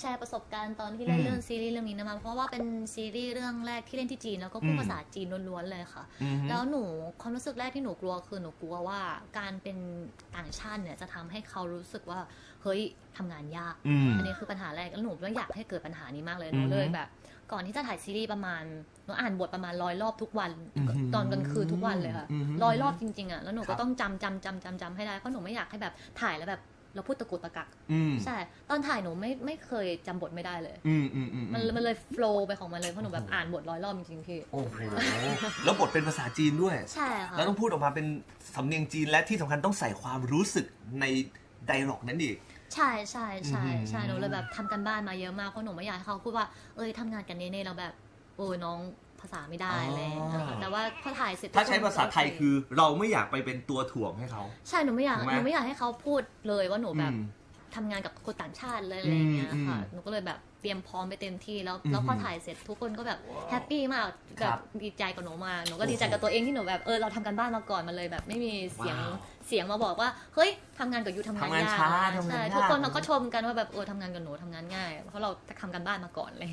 แชร์ประสบการณ์ตอนที่เล่นอืมเรื่องซีรีส์เรื่องนี้นะคะเพราะว่าเป็นซีรีส์เรื่องแรกที่เล่นที่จีนแล้วก็พูดอืมภาษาจีนล้วนๆเลยค่ะอือฮึแล้วหนูความรู้สึกแรกที่หนูกลัวคือหนูกลัวว่าการเป็นต่างชาติเนี่ยจะทำให้เขารู้สึกว่าเฮ้ยทำงานยากอืมอันนี้คือปัญหาแรกแล้วหนูไม่อยากให้เกิดปัญหานี้มากเลยหนูอือฮึเลยแบบ ก่อนที่จะถ่ายซีรีส์ประมาณหนูอ่านบทประมาณร้อยรอบทุกวันอือฮึตอนกลางคืนทุกวันเลยค่ะอือฮึร้อยรอบจริงๆอะแล้วหนูครัก็บต้องจำจำจำจำจำให้ได้เพราะหนูไม่อยากให้แบบถ่ายแล้วแบบ เราพูดตะกุกตะกักอืมใช่ ตอนถ่ายหนูไม่ไม่เคยจำบทไม่ได้เลยอืมอืมอืมมันมันเลยโฟล์ไปของมันเลยเพราะหนูแบบอ่านบทร้อยรอบจริงๆพี่ โอ้โห แล้วบทเป็นภาษาจีนด้วย ใช่ค่ะ แล้วต้องพูดออกมาเป็นสำเนียงจีนและที่สำคัญต้องใส่ความรู้สึกในไดร็อกนั้นอีก ใช่ใช่ใช่ใช่อืมหนูเลยแบบทำกันบ้านมาเยอะมากเพราะหนูไม่อยากให้เขาพูดว่า เอ้ยทำงานกันเน่ๆเราแบบ โอ้ยน้องภาษาไม่ได้อะไรอย่างเลยนะคะแต่ว่า พอถ่ายเสร็จถ้าใช้ทุกคนภาษาไทยก็โคือเราไม่อยากไปเป็นตัวถ่วงให้เขา ใช่หนูไม่อยากถูกไหมหนูไม่อยากให้เขาพูดเลยว่าหนูแบบอืม ทำงานกับคนต่างชาติเลยอะไรอย่างเงี้ยอืมค่ะอืมหนูก็เลยแบบเตรียมพร้อมไปเต็มที่แล้วอืมแล้วพอถ่ายเสร็จทุกคนก็แบบแฮปปี้มากคแบรับบดีใจกับหนูมากหนูก็ดีใจกับตัวเองที่หนูแบบเออเราทำกันบ้านมาก่อนมันเลยแบบไม่มีเสียงว้าวเสียงมาบอกว่าเฮ้ยทำงานกับยูทำงานทำงานยากช้านะทำงานใช่ยาก ทุกคนเขาก็ชมกันว่าแบบเออทำงานกับหนูทำงานง่ายเพราะเราทำกันบ้านมาก่อนเลย